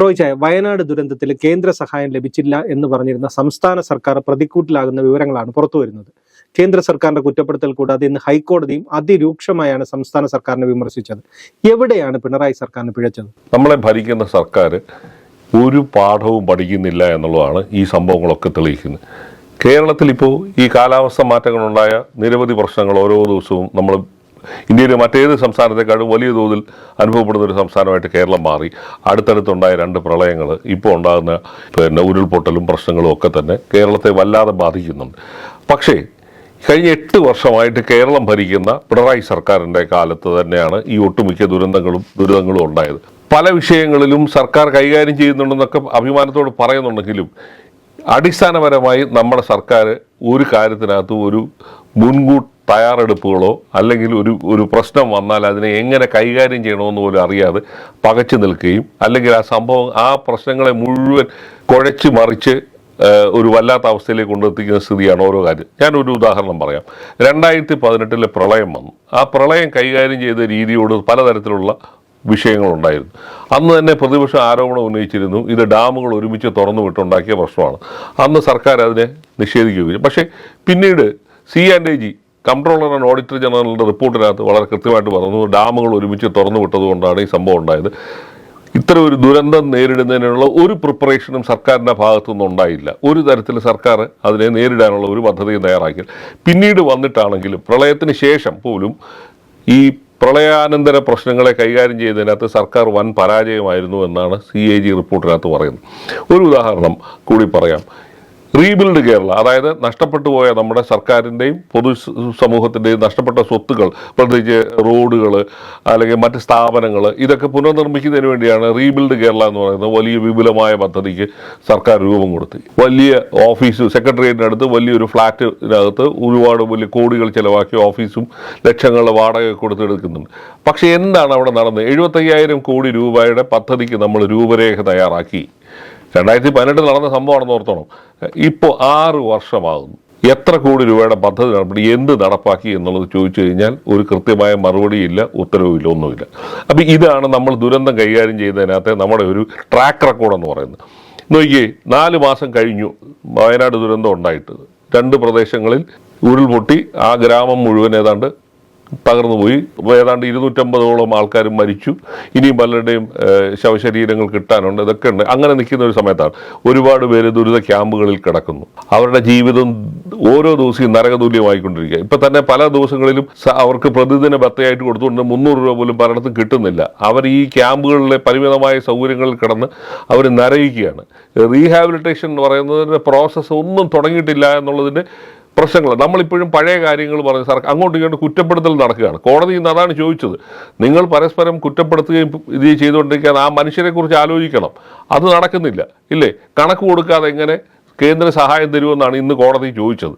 റോയ് ചായ വയനാട് ദുരന്തത്തിൽ കേന്ദ്ര സഹായം ലഭിച്ചില്ല എന്ന് പറഞ്ഞിരുന്ന സംസ്ഥാന സർക്കാർ പ്രതിക്കൂട്ടിലാകുന്ന വിവരങ്ങളാണ് പുറത്തു വരുന്നത്. കേന്ദ്ര സർക്കാരിന്റെ കുറ്റപ്പെടുത്തൽ കൂടാതെ ഇന്ന് ഹൈക്കോടതിയും അതിരൂക്ഷമായാണ് സംസ്ഥാന സർക്കാരിനെ വിമർശിച്ചത്. എവിടെയാണ് പിണറായി സർക്കാരിന് പിഴച്ചത്? നമ്മളെ ഭരിക്കുന്ന സർക്കാർ ഒരു പാഠവും പഠിക്കുന്നില്ല എന്നുള്ളതാണ് ഈ സംഭവങ്ങളൊക്കെ തെളിയിക്കുന്നത്. കേരളത്തിൽ ഇപ്പോൾ ഈ കാലാവസ്ഥ മാറ്റങ്ങളുണ്ടായ നിരവധി പ്രശ്നങ്ങൾ ഓരോ ദിവസവും നമ്മൾ ഇന്ത്യയിലെ മറ്റേത് സംസ്ഥാനത്തെക്കാളും വലിയ തോതിൽ അനുഭവപ്പെടുന്ന ഒരു സംസ്ഥാനമായിട്ട് കേരളം മാറി. അടുത്തടുത്തുണ്ടായ രണ്ട് പ്രളയങ്ങൾ ഇപ്പോൾ ഉണ്ടാകുന്ന പിന്നെ ഉരുൾപൊട്ടലും പ്രശ്നങ്ങളും ഒക്കെ തന്നെ കേരളത്തെ വല്ലാതെ ബാധിക്കുന്നുണ്ട്. പക്ഷേ കഴിഞ്ഞ എട്ട് വർഷമായിട്ട് കേരളം ഭരിക്കുന്ന പിണറായി സർക്കാരിന്റെ കാലത്ത് തന്നെയാണ് ഈ ഒട്ടുമിക്ക ദുരന്തങ്ങളും ദുരിതങ്ങളും ഉണ്ടായത്. പല വിഷയങ്ങളിലും സർക്കാർ കൈകാര്യം ചെയ്യുന്നുണ്ടെന്നൊക്കെ അഭിമാനത്തോട് പറയുന്നുണ്ടെങ്കിലും അടിസ്ഥാനപരമായി നമ്മുടെ സർക്കാർ ഒരു കാര്യത്തിനകത്ത് ഒരു മുൻകൂർ തയ്യാറെടുപ്പുകളോ അല്ലെങ്കിൽ ഒരു ഒരു പ്രശ്നം വന്നാൽ അതിനെ എങ്ങനെ കൈകാര്യം ചെയ്യണമെന്ന് പോലും അറിയാതെ പകച്ചു നിൽക്കുകയും അല്ലെങ്കിൽ ആ സംഭവം ആ പ്രശ്നങ്ങളെ മുഴുവൻ കുഴച്ച് മറിച്ച് ഒരു വല്ലാത്ത അവസ്ഥയിലേക്ക് കൊണ്ടെത്തിക്കുന്ന സ്ഥിതിയാണ് ഓരോ കാര്യം. ഞാനൊരു ഉദാഹരണം പറയാം. രണ്ടായിരത്തി പതിനെട്ടിലെ പ്രളയം വന്നു. ആ പ്രളയം കൈകാര്യം ചെയ്ത രീതിയോട് പലതരത്തിലുള്ള വിഷയങ്ങളുണ്ടായിരുന്നു. അന്ന് തന്നെ പ്രതിപക്ഷം ആരോപണം ഉന്നയിച്ചിരുന്നു. ഇത് ഡാമുകൾ ഒരുമിച്ച് തുറന്നു വിട്ടുണ്ടാക്കിയ പ്രശ്നമാണ്. അന്ന് സർക്കാർ അതിനെ നിഷേധിക്കുകയും പക്ഷേ പിന്നീട് C and A G controller and auditor ജനറലിന്റെ റിപ്പോർട്ടിനകത്ത് വളരെ കൃത്യമായിട്ട് പറഞ്ഞു. ഡാമുകൾ ഒരുമിച്ച് തുറന്നു വിട്ടതുകൊണ്ടാണ് ഈ സംഭവം ഉണ്ടായത്. ഇത്തരം ഒരു ദുരന്തം നേരിടുന്നതിനുള്ള ഒരു പ്രിപ്പറേഷനും സർക്കാരിന്റെ ഭാഗത്തുനിന്നും ഉണ്ടായില്ല. ഒരു തരത്തിൽ സർക്കാർ അതിനെ നേരിടാനുള്ള ഒരു പദ്ധതിയും തയ്യാറാക്കി പിന്നീട് വന്നിട്ടാണെങ്കിലും പ്രളയത്തിന് ശേഷം പോലും ഈ പ്രളയാനന്തര പ്രശ്നങ്ങളെ കൈകാര്യം ചെയ്തതിനകത്ത് സർക്കാർ വൻ പരാജയമായിരുന്നു എന്നാണ് സി എ ജി റിപ്പോർട്ടിനകത്ത് പറയുന്നത്. ഒരു ഉദാഹരണം കൂടി പറയാം. റീബിൽഡ് കേരള. അതായത് നഷ്ടപ്പെട്ടു പോയ നമ്മുടെ സർക്കാരിന്റെയും പൊതു സമൂഹത്തിന്റെയും നഷ്ടപ്പെട്ട സ്വത്തുക്കൾ പ്രത്യേകിച്ച് റോഡുകൾ അല്ലെങ്കിൽ മറ്റ് സ്ഥാപനങ്ങൾ ഇതൊക്കെ പുനർനിർമ്മിക്കുന്നതിന് വേണ്ടിയാണ് റീബിൽഡ് കേരള എന്ന് പറയുന്നത് വലിയ വിപുലമായ പദ്ധതിക്ക് സർക്കാർ രൂപം കൊടുത്തു. വലിയ ഓഫീസ് സെക്രട്ടേറിയറ്റിനടുത്ത് വലിയൊരു ഫ്ലാറ്റിനകത്ത് ഒരുപാട് വലിയ കോടികൾ ചിലവാക്കി ഓഫീസും ലക്ഷങ്ങളുടെ വാടക കൊടുത്തെടുക്കുന്നുണ്ട് പക്ഷേ എന്താണ് അവിടെ നടന്നത്? എഴുപത്തയ്യായിരം കോടി രൂപയുടെ പദ്ധതിക്ക് നമ്മൾ രൂപരേഖ തയ്യാറാക്കി. രണ്ടായിരത്തി പതിനെട്ട് നടന്ന സംഭവമാണെന്ന് ഓർത്തോണം. ഇപ്പോൾ ആറ് വർഷമാകുന്നു. എത്ര കോടി രൂപയുടെ പദ്ധതി നടപടി എന്ത് നടപ്പാക്കി എന്നുള്ളത് ചോദിച്ചു കഴിഞ്ഞാൽ ഒരു കൃത്യമായ മറുപടിയില്ല ഉത്തരവുമില്ല ഒന്നുമില്ല. അപ്പോൾ ഇതാണ് നമ്മൾ ദുരന്തം കൈകാര്യം ചെയ്യുന്നതിനകത്തെ നമ്മുടെ ഒരു ട്രാക്ക് റെക്കോർഡ് എന്ന് പറയുന്നത്. നോക്കിയേ നാല് മാസം കഴിഞ്ഞു വയനാട് ദുരന്തം ഉണ്ടായിട്ട്. രണ്ട് പ്രദേശങ്ങളിൽ ഉരുൾപൊട്ടി ആ ഗ്രാമം മുഴുവൻ ഏതാണ്ട് തകർന്നുപോയി. ഏതാണ്ട് ഇരുന്നൂറ്റമ്പതോളം ആൾക്കാരും മരിച്ചു. ഇനിയും പലരുടെയും ശവശരീരങ്ങൾ കിട്ടാനുണ്ട്. ഇതൊക്കെ ഉണ്ട്. അങ്ങനെ നിൽക്കുന്ന ഒരു സമയത്താണ് ഒരുപാട് പേര് ദുരിത ക്യാമ്പുകളിൽ കിടക്കുന്നു. അവരുടെ ജീവിതം ഓരോ ദിവസവും നരകതുല്യമായിക്കൊണ്ടിരിക്കുക. ഇപ്പം തന്നെ പല ദിവസങ്ങളിലും അവർക്ക് പ്രതിദിന ഭത്തയായിട്ട് കൊടുത്തുകൊണ്ട് മുന്നൂറ് രൂപ പോലും പലയിടത്തും കിട്ടുന്നില്ല. അവർ ഈ ക്യാമ്പുകളിലെ പരിമിതമായ സൗകര്യങ്ങളിൽ കിടന്ന് അവർ നരയിക്കുകയാണ് റീഹാബിലിറ്റേഷൻ എന്ന് പറയുന്നതിന്റെ പ്രോസസ്സ് ഒന്നും തുടങ്ങിയിട്ടില്ല എന്നുള്ളതിന്റെ പ്രശ്നങ്ങൾ. നമ്മളിപ്പോഴും പഴയ കാര്യങ്ങൾ പറഞ്ഞ് സർക്കാർ അങ്ങോട്ടും ഇങ്ങോട്ടും കുറ്റപ്പെടുത്തൽ നടക്കുകയാണ്. കോടതി ഇന്ന് അതാണ് ചോദിച്ചത്. നിങ്ങൾ പരസ്പരം കുറ്റപ്പെടുത്തുകയും ഇത് ചെയ്തുകൊണ്ടിരിക്കാൻ ആ മനുഷ്യരെ കുറിച്ച് ആലോചിക്കണം. അത് നടക്കുന്നില്ല. ഇല്ലേ? കണക്ക് കൊടുക്കാതെ എങ്ങനെ കേന്ദ്ര സഹായം തരുമെന്നാണ് ഇന്ന് കോടതി ചോദിച്ചത്.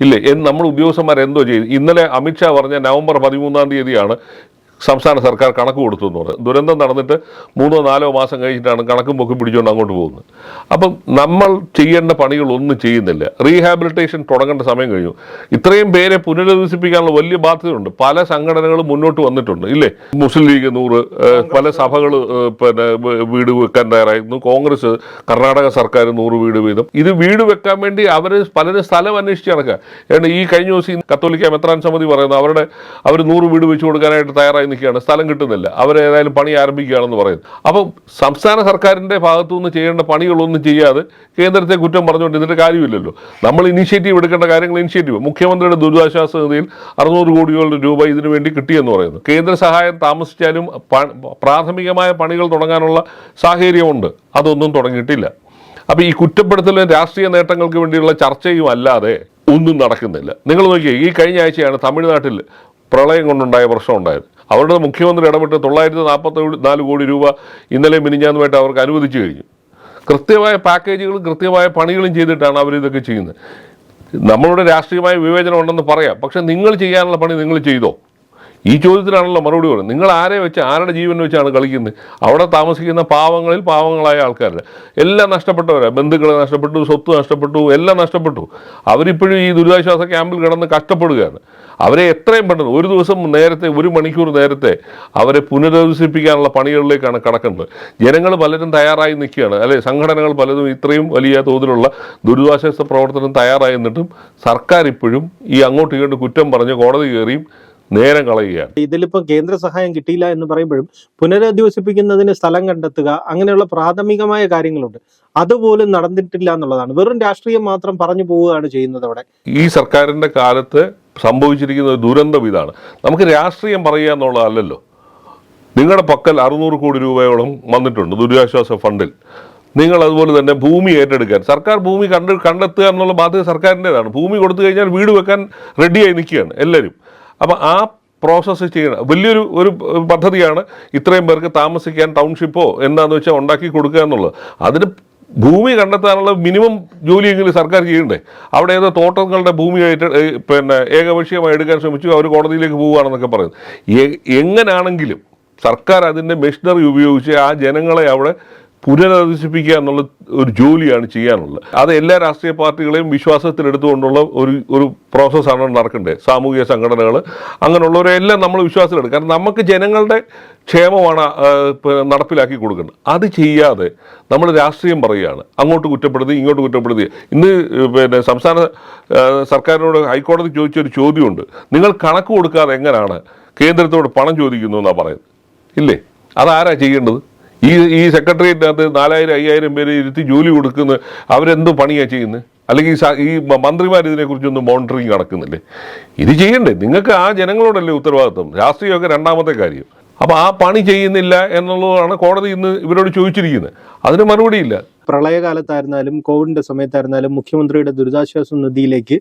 ഇല്ലേ? എന്ന് നമ്മൾ ഉദ്യോഗസ്ഥന്മാർ എന്തോ ചെയ്തു. ഇന്നലെ അമിത്ഷാ പറഞ്ഞ നവംബർ പതിമൂന്നാം തീയതിയാണ് സംസ്ഥാന സർക്കാർ കണക്ക് കൊടുത്തു എന്ന് പറയുന്നത് ദുരന്തം നടന്നിട്ട് മൂന്നോ നാലോ മാസം കഴിഞ്ഞിട്ടാണ് കണക്കും പൊക്കി പിടിച്ചുകൊണ്ട് അങ്ങോട്ട് പോകുന്നത്. അപ്പം നമ്മൾ ചെയ്യേണ്ട പണികളൊന്നും ചെയ്യുന്നില്ല. റീഹാബിലിറ്റേഷൻ തുടങ്ങേണ്ട സമയം കഴിഞ്ഞു. ഇത്രയും പേരെ പുനരധിവസിപ്പിക്കാനുള്ള വലിയ ബാധ്യതയുണ്ട്. പല സംഘടനകളും മുന്നോട്ട് വന്നിട്ടുണ്ട്. ഇല്ലേ? മുസ്ലിം ലീഗ് നൂറ് പല സഭകൾ പിന്നെ വീട് വെക്കാൻ തയ്യാറായിരുന്നു. കോൺഗ്രസ് കർണാടക സർക്കാർ നൂറ് വീട് വീതം. ഇത് വീട് വെക്കാൻ വേണ്ടി അവർ പലരും സ്ഥലം അന്വേഷിച്ച് നടക്കുക. ഈ കഴിഞ്ഞ ദിവസം കത്തോലിക്ക മെത്രാൻ സമിതി പറയുന്നു അവരുടെ അവർ നൂറ് വീട് വെച്ച് കൊടുക്കാനായിട്ട് തയ്യാറായി. നിൽക്കുകയാണ് സ്ഥലം കിട്ടുന്നില്ല. അവരേതായാലും പണി ആരംഭിക്കുകയാണെന്ന് പറയുന്നു. അപ്പം സംസ്ഥാന സർക്കാരിന്റെ ഭാഗത്തു നിന്ന് ചെയ്യേണ്ട പണികളൊന്നും ചെയ്യാതെ കേന്ദ്രത്തെ കുറ്റം പറഞ്ഞുകൊണ്ട് ഇതിന്റെ കാര്യമില്ലല്ലോ. നമ്മൾ ഇനിഷ്യേറ്റീവ് എടുക്കേണ്ട കാര്യങ്ങൾ ഇനിഷ്യേറ്റീവ് മുഖ്യമന്ത്രിയുടെ ദുരിതാശ്വാസ നിധിയിൽ അറുന്നൂറ് കോടികളുടെ രൂപ ഇതിനു വേണ്ടി കിട്ടിയെന്ന് പറയുന്നു. കേന്ദ്ര സഹായം താമസിച്ചാലും പ്രാഥമികമായ പണികൾ തുടങ്ങാനുള്ള സാഹചര്യമുണ്ട്. അതൊന്നും തുടങ്ങിയിട്ടില്ല. അപ്പോൾ ഈ കുറ്റപ്പെടുത്തലും രാഷ്ട്രീയ നേട്ടങ്ങൾക്ക് വേണ്ടിയുള്ള ചർച്ചയും അല്ലാതെ ഒന്നും നടക്കുന്നില്ല. നിങ്ങൾ നോക്കിയേ ഈ കഴിഞ്ഞ ആഴ്ചയാണ് തമിഴ്നാട്ടിൽ പ്രളയം കൊണ്ടുണ്ടായ പ്രശ്നം ഉണ്ടായത് അവരുടെ മുഖ്യമന്ത്രി ഇടപെട്ട് തൊള്ളായിരത്തി നാൽപ്പത്തി നാല് കോടി രൂപ ഇന്നലെ മിനിഞ്ഞാന്നുമായിട്ട് അവർക്ക് അനുവദിച്ചു കഴിഞ്ഞു. കൃത്യമായ പാക്കേജുകളും കൃത്യമായ പണികളും ചെയ്തിട്ടാണ് അവരിതൊക്കെ ചെയ്യുന്നത്. നമ്മളുടെ രാഷ്ട്രീയമായ വിവേചനം ഉണ്ടെന്ന് പറയാം. പക്ഷേ നിങ്ങൾ ചെയ്യാനുള്ള പണി നിങ്ങൾ ചെയ്തോ? ഈ ചോദ്യത്തിനാണല്ലോ മറുപടി പറയുന്നത്. നിങ്ങൾ ആരെ വെച്ച് ആരുടെ ജീവൻ വെച്ചാണ് കളിക്കുന്നത്? അവിടെ താമസിക്കുന്ന പാവങ്ങളിൽ പാവങ്ങളായ ആൾക്കാരുടെ എല്ലാം നഷ്ടപ്പെട്ടവരാണ് ബന്ധുക്കളെ നഷ്ടപ്പെട്ടു സ്വത്ത് നഷ്ടപ്പെട്ടു എല്ലാം നഷ്ടപ്പെട്ടു. അവരിപ്പോഴും ഈ ദുരിതാശ്വാസ ക്യാമ്പിൽ കിടന്ന് കഷ്ടപ്പെടുകയാണ്. അവരെ എത്രയും പെട്ടെന്ന് ഒരു ദിവസം നേരത്തെ ഒരു മണിക്കൂർ നേരത്തെ അവരെ പുനരധിവസിപ്പിക്കാനുള്ള പണികളിലേക്കാണ് കടക്കുന്നത്. ജനങ്ങൾ പലരും തയ്യാറായി നിൽക്കുകയാണ്. അല്ലെ സംഘടനകൾ പലതും ഇത്രയും വലിയ തോതിലുള്ള ദുരിതാശ്വാസ പ്രവർത്തനം തയ്യാറായി നിന്നിട്ടും സർക്കാർ ഇപ്പോഴും ഈ അങ്ങോട്ട് ഇങ്ങോട്ട് കുറ്റം പറഞ്ഞ് കോടതി കയറിയും നേരം കളയുകയാണ് ഇതിലിപ്പോ കേന്ദ്ര സഹായം കിട്ടിയില്ല എന്ന് പറയുമ്പോഴും പുനരധിവസിപ്പിക്കുന്നതിന് സ്ഥലം കണ്ടെത്തുക അങ്ങനെയുള്ള പ്രാഥമികമായ കാര്യങ്ങളുണ്ട്. അതുപോലും നടന്നിട്ടില്ല എന്നുള്ളതാണ്. വെറും രാഷ്ട്രീയം മാത്രം പറഞ്ഞു പോവുകയാണ് ചെയ്യുന്നത് അവിടെ. ഈ സർക്കാരിന്റെ കാലത്ത് സംഭവിച്ചിരിക്കുന്ന ഒരു ദുരന്തം ഇതാണ്. നമുക്ക് രാഷ്ട്രീയം പറയുക എന്നുള്ളതല്ലല്ലോ. നിങ്ങളുടെ പക്കൽ അറുന്നൂറ് കോടി രൂപയോളം വന്നിട്ടുണ്ട് ദുരിതാശ്വാസ ഫണ്ടിൽ. നിങ്ങൾ അതുപോലെ തന്നെ ഭൂമി ഏറ്റെടുക്കാൻ. സർക്കാർ ഭൂമി കണ്ട് കണ്ടെത്തുക എന്നുള്ള ബാധ്യത സർക്കാരിന്റെതാണ്. ഭൂമി കൊടുത്തു കഴിഞ്ഞാൽ വീട് വെക്കാൻ റെഡിയായി നിൽക്കുകയാണ് എല്ലാവരും. അപ്പം ആ പ്രോസസ്സ് ചെയ്യണം വലിയൊരു ഒരു പദ്ധതിയാണ് ഇത്രയും പേർക്ക് താമസിക്കാൻ ടൗൺഷിപ്പോ എന്താണെന്ന് വെച്ചാൽ ഉണ്ടാക്കി കൊടുക്കുക എന്നുള്ളത്. അതിന് ഭൂമി കണ്ടെത്താനുള്ള മിനിമം ജോലിയെങ്കിലും സർക്കാർ ചെയ്യണ്ടേ അവിടെ ഏതോ തോട്ടങ്ങളുടെ ഭൂമിയായിട്ട് പിന്നെ ഏകപക്ഷീയമായി എടുക്കാൻ ശ്രമിച്ചു അവർ കോടതിയിലേക്ക് പോവുകയാണെന്നൊക്കെ പറയുന്നത് എങ്ങനെയാണെങ്കിലും സർക്കാർ അതിന്റെ മെഷീനറി ഉപയോഗിച്ച് ആ ജനങ്ങളെ അവിടെ പുനരധിവസിപ്പിക്കുക എന്നുള്ള ഒരു ജോലിയാണ് ചെയ്യാനുള്ളത്. അത് എല്ലാ രാഷ്ട്രീയ പാർട്ടികളെയും വിശ്വാസത്തിലെടുത്തുകൊണ്ടുള്ള ഒരു ഒരു പ്രോസസ്സാണ് നടക്കേണ്ടത്. സാമൂഹിക സംഘടനകൾ അങ്ങനെയുള്ളവരെല്ലാം നമ്മൾ വിശ്വാസത്തിലെടുക്കും. കാരണം നമുക്ക് ജനങ്ങളുടെ ക്ഷേമമാണ് നടപ്പിലാക്കി കൊടുക്കുന്നത്. അത് ചെയ്യാതെ നമ്മൾ രാഷ്ട്രീയം പറയുകയാണ്. അങ്ങോട്ട് കുറ്റപ്പെടുത്തി ഇങ്ങോട്ട് കുറ്റപ്പെടുത്തി. ഇന്ന് പിന്നെ സംസ്ഥാന സർക്കാരിനോട് ഹൈക്കോടതി ചോദിച്ചൊരു ചോദ്യമുണ്ട്. നിങ്ങൾ കണക്ക് കൊടുക്കാതെ എങ്ങനെയാണ് കേന്ദ്രത്തോട് പണം ചോദിക്കുന്നു എന്നാണ് പറയുന്നത്? ഇല്ലേ? അതാരാ ചെയ്യേണ്ടത്? ഈ ഈ സെക്രട്ടേറിയറ്റിനകത്ത് നാലായിരം അയ്യായിരം പേര് ഇരുത്തി ജോലി കൊടുക്കുന്ന അവരെന്ത് പണിയാണ് ചെയ്യുന്നത് അല്ലെങ്കിൽ ഈ മന്ത്രിമാർ ഇതിനെക്കുറിച്ചൊന്നും മോണിറ്ററിങ് നടക്കുന്നില്ലേ? ഇത് ചെയ്യണ്ടേ? നിങ്ങൾക്ക് ആ ജനങ്ങളോടല്ലേ ഉത്തരവാദിത്വം? രാഷ്ട്രീയമൊക്കെ രണ്ടാമത്തെ കാര്യം. അപ്പോൾ ആ പണി ചെയ്യുന്നില്ല എന്നുള്ളതാണ് കോടതി ഇന്ന് ഇവരോട് ചോദിച്ചിരിക്കുന്നത് അതിന് മറുപടിയില്ല. പ്രളയകാലത്തായിരുന്നാലും കോവിഡിന്റെ സമയത്തായിരുന്നാലും മുഖ്യമന്ത്രിയുടെ ദുരിതാശ്വാസ നിധിയിലേക്ക്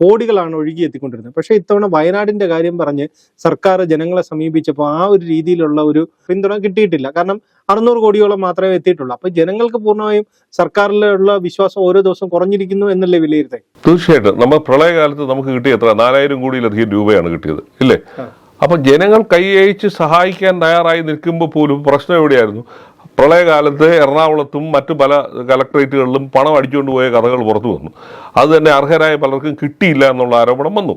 കോടികളാണ് ഒഴുകിയെത്തിക്കൊണ്ടിരുന്നത് പക്ഷേ ഇത്തവണ വയനാടിന്റെ കാര്യം പറഞ്ഞ് സർക്കാർ ജനങ്ങളെ സമീപിച്ചപ്പോൾ ആ ഒരു രീതിയിലുള്ള ഒരു പിന്തുണ കിട്ടിയിട്ടില്ല. കാരണം അറുന്നൂറ് കോടിയോളം മാത്രമേ എത്തിയിട്ടുള്ളൂ. അപ്പൊ ജനങ്ങൾക്ക് പൂർണമായും സർക്കാരിലുള്ള വിശ്വാസം ഓരോ ദിവസം കുറഞ്ഞിരിക്കുന്നു എന്നല്ലേ വിലയിരുത്തേ തീർച്ചയായിട്ടും. നമ്മൾ പ്രളയകാലത്ത് നമുക്ക് കിട്ടിയ എത്ര? നാലായിരം കോടിയിലധികം രൂപയാണ് കിട്ടിയത്. ഇല്ലേ? അപ്പൊ അപ്പം ജനങ്ങൾ കൈ അയച്ച് സഹായിക്കാൻ തയ്യാറായി നിൽക്കുമ്പോൾ പോലും പ്രശ്നം എവിടെയായിരുന്നു? പ്രളയകാലത്ത് എറണാകുളത്തും മറ്റു പല കലക്ട്രേറ്റുകളിലും പണം അടിച്ചുകൊണ്ട് പോയ കഥകൾ പുറത്തു വന്നു. അത് തന്നെ അർഹരായ പലർക്കും കിട്ടിയില്ല എന്നുള്ള ആരോപണം വന്നു.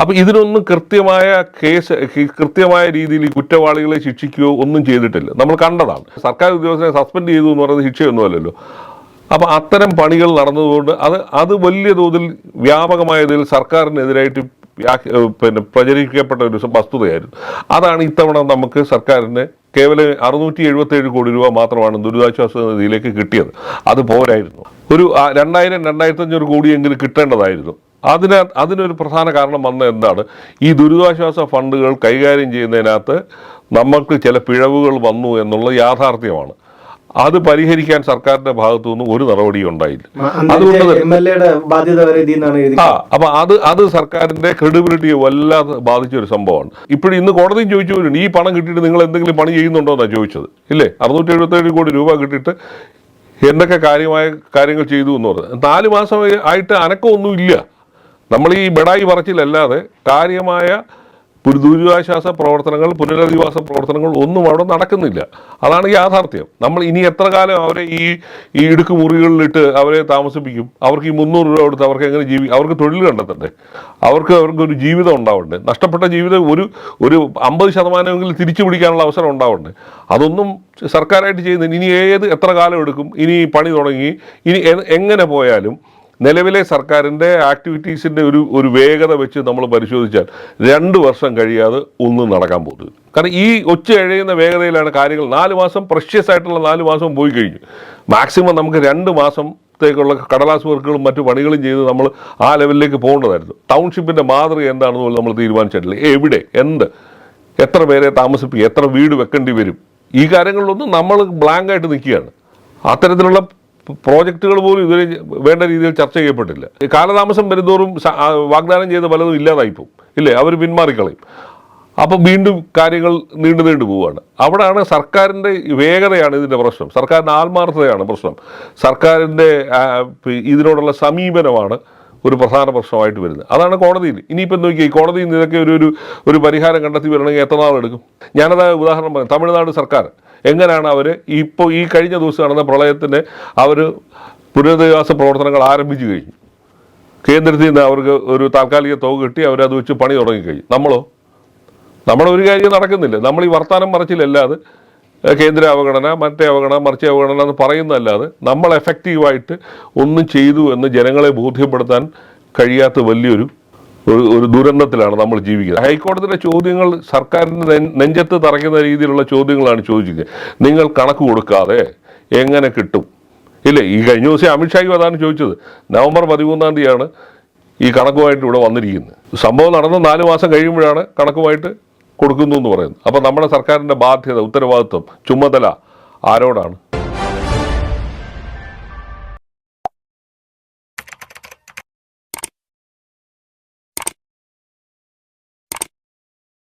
അപ്പം ഇതിനൊന്നും കൃത്യമായ കേസ് കൃത്യമായ രീതിയിൽ ഈ കുറ്റവാളികളെ ശിക്ഷിക്കുകയോ ഒന്നും ചെയ്തിട്ടില്ല. നമ്മൾ കണ്ടതാണ്. സർക്കാർ ഉദ്യോഗസ്ഥനെ സസ്പെൻഡ് ചെയ്തു എന്ന് പറയുന്നത് ശിക്ഷയൊന്നുമല്ലല്ലോ. അപ്പോൾ അത്തരം പണികൾ നടന്നതുകൊണ്ട് അത് അത് വലിയ തോതിൽ വ്യാപകമായതിൽ സർക്കാരിനെതിരായിട്ട് പിന്നെ പ്രചരിക്കപ്പെട്ട ഒരു വസ്തുതയായിരുന്നു. അതാണ് ഇത്തവണ നമുക്ക് സർക്കാരിന് കേവലം അറുന്നൂറ്റി എഴുപത്തി ഏഴ് കോടി രൂപ മാത്രമാണ് ദുരിതാശ്വാസ നിധിയിലേക്ക് കിട്ടിയത്. അത് പോരായിരുന്നു. ഒരു രണ്ടായിരം രണ്ടായിരത്തി അഞ്ഞൂറ് കോടിയെങ്കിലും കിട്ടേണ്ടതായിരുന്നു. അതിന് അതിനൊരു പ്രധാന കാരണം വന്ന എന്താണ്? ഈ ദുരിതാശ്വാസ ഫണ്ടുകൾ കൈകാര്യം ചെയ്യുന്നതിനകത്ത് നമുക്ക് ചില പിഴവുകൾ വന്നു എന്നുള്ള യാഥാർത്ഥ്യമാണ്. അത് പരിഹരിക്കാൻ സർക്കാരിന്റെ ഭാഗത്തു നിന്ന് ഒരു നടപടിയും ഉണ്ടായില്ല. അതുകൊണ്ട് ആ അപ്പൊ അത് അത് സർക്കാരിന്റെ ക്രെഡിബിലിറ്റിയെ വല്ലാതെ ബാധിച്ച ഒരു സംഭവമാണ്. ഇപ്പോഴും ഇന്ന് കോടതിയും ചോദിച്ചു വരും ഈ പണം കിട്ടിയിട്ട് നിങ്ങൾ എന്തെങ്കിലും പണി ചെയ്യുന്നുണ്ടോ? എന്നാണ് ചോദിച്ചത്. ഇല്ലേ? അറുന്നൂറ്റി എഴുപത്തേഴ് കോടി രൂപ കിട്ടിയിട്ട് എന്തൊക്കെ കാര്യമായ കാര്യങ്ങൾ ചെയ്തു എന്ന് പറഞ്ഞത് നാല് മാസം ആയിട്ട് അനക്കമൊന്നുമില്ല. നമ്മൾ ഈ ബെടായി പറച്ചിലല്ലാതെ കാര്യമായ ദുരിതാശ്വാസ പ്രവർത്തനങ്ങൾ പുനരധിവാസ പ്രവർത്തനങ്ങൾ ഒന്നും അവിടെ നടക്കുന്നില്ല. അതാണ് യാഥാർത്ഥ്യം. നമ്മൾ ഇനി എത്ര കാലം അവരെ ഈ ഈ ഇടുക്ക് മുറികളിലിട്ട് അവരെ താമസിപ്പിക്കും? അവർക്ക് ഈ മുന്നൂറ് രൂപ കൊടുത്ത് അവർക്ക് എങ്ങനെ ജീവി അവർക്ക് തൊഴിൽ കണ്ടെത്തണ്ടേ? അവർക്ക് അവർക്ക് ഒരു ജീവിതം ഉണ്ടാവണ്ടേ? നഷ്ടപ്പെട്ട ജീവിതം ഒരു ഒരു അമ്പത് ശതമാനമെങ്കിലും തിരിച്ചു പിടിക്കാനുള്ള അവസരം ഉണ്ടാവണ്ടേ? അതൊന്നും സർക്കാരായിട്ട് ചെയ്യുന്നില്ല ഇനി ഏത് എത്ര കാലം എടുക്കും? ഇനി പണി തുടങ്ങി ഇനി എങ്ങനെ പോയാലും നിലവിലെ സർക്കാരിന്റെ ആക്ടിവിറ്റീസിന്റെ ഒരു ഒരു വേഗത വെച്ച് നമ്മൾ പരിശോധിച്ചാൽ രണ്ട് വർഷം കഴിയാതെ ഒന്നും നടക്കാൻ പോകുന്നത് കാരണം ഈ ഒച്ച എഴയുന്ന വേഗതയിലാണ് കാര്യങ്ങൾ നാല് മാസം പ്രഷ്യസ് ആയിട്ടുള്ള നാല് മാസം പോയി കഴിഞ്ഞു. മാക്സിമം നമുക്ക് രണ്ട് മാസം ത്തേക്കുള്ള കടലാസ് വർക്കുകളും മറ്റു പണികളും ചെയ്ത് നമ്മൾ ആ ലെവലിലേക്ക് പോകേണ്ടതായിരുന്നു. ടൗൺഷിപ്പിന്റെ മാതൃക എന്താണെന്ന് പോലും നമ്മൾ തീരുമാനിച്ചിട്ടില്ല. എവിടെ എന്ത് എത്ര പേരെ താമസിപ്പിക്കുക എത്ര വീട് വെക്കേണ്ടി വരും ഈ കാര്യങ്ങളിലൊന്നും നമ്മൾ ബ്ലാങ്കായിട്ട് നിൽക്കുകയാണ്. അത്തരത്തിലുള്ള പ്രോജക്റ്റുകൾ പോലും ഇതുവരെ വേണ്ട രീതിയിൽ ചർച്ച ചെയ്യപ്പെട്ടില്ല. കാലതാമസം വരുന്തോറും വാഗ്ദാനം ചെയ്ത പലതും ഇല്ലാതായിപ്പോവും. ഇല്ലേ? അവർ പിന്മാറിക്കളയും. അപ്പോൾ വീണ്ടും കാര്യങ്ങൾ നീണ്ടു നീണ്ടു പോവുകയാണ്. അവിടെയാണ് സർക്കാരിന്റെ വേഗതയാണ് ഇതിന്റെ പ്രശ്നം. സർക്കാരിന്റെ ആത്മാർത്ഥതയാണ് പ്രശ്നം. സർക്കാരിന്റെ ഇതിനോടുള്ള സമീപനമാണ് ഒരു പ്രധാന പ്രശ്നമായിട്ട് വരുന്നത്. അതാണ് കോടതിയിൽ. ഇനിയിപ്പോൾ ഈ കോടതിയിൽ നിന്ന് ഇതൊക്കെ ഒരു ഒരു ഒരു പരിഹാരം കണ്ടെത്തി വരണമെങ്കിൽ എത്ര നാളെടുക്കും? ഞാനത് ഉദാഹരണം പറയാം തമിഴ്നാട് സർക്കാർ എങ്ങനെയാണ് അവർ ഇപ്പോൾ ഈ കഴിഞ്ഞ ദിവസം നടന്ന പ്രളയത്തിന് അവർ പുനരധിവാസ പ്രവർത്തനങ്ങൾ ആരംഭിച്ചു കഴിഞ്ഞു. കേന്ദ്രത്തിൽ നിന്ന് അവർക്ക് ഒരു താൽക്കാലിക തുക കിട്ടി അവരത് വെച്ച് പണി തുടങ്ങിക്കഴിഞ്ഞു. നമ്മളോ? നമ്മളൊരു കാര്യം നടക്കുന്നില്ല. നമ്മൾ ഈ വർത്തമാനം മറിച്ചില്ലല്ലാതെ കേന്ദ്ര അവഗണന മറ്റേ അവഗണന മറിച്ച അവഗണന എന്ന് പറയുന്നതല്ലാതെ നമ്മൾ എഫക്റ്റീവായിട്ട് ഒന്നും ചെയ്തു എന്ന് ജനങ്ങളെ ബോധ്യപ്പെടുത്താൻ കഴിയാത്ത വലിയൊരു ഒരു ഒരു ദുരന്തത്തിലാണ് നമ്മൾ ജീവിക്കുന്നത്. ഹൈക്കോടതിയിലെ ചോദ്യങ്ങൾ സർക്കാരിന്റെ നെഞ്ചത്ത് തറയ്ക്കുന്ന രീതിയിലുള്ള ചോദ്യങ്ങളാണ് ചോദിച്ചിരിക്കുന്നത് നിങ്ങൾ കണക്ക് കൊടുക്കാതെ എങ്ങനെ കിട്ടും? ഇല്ലേ? ഈ കഴിഞ്ഞ ദിവസം അമിത്ഷായും അതാണ് ചോദിച്ചത്. നവംബർ പതിമൂന്നാം തീയതിയാണ് ഈ കണക്കുമായിട്ട് ഇവിടെ വന്നിരിക്കുന്നത്. സംഭവം നടന്ന നാല് മാസം കഴിയുമ്പോഴാണ് കണക്കുമായിട്ട് കൊടുക്കുന്നു എന്ന് പറയുന്നത്. അപ്പോൾ നമ്മുടെ സർക്കാരിന്റെ ബാധ്യത ഉത്തരവാദിത്വം ചുമതല ആരോടാണ്?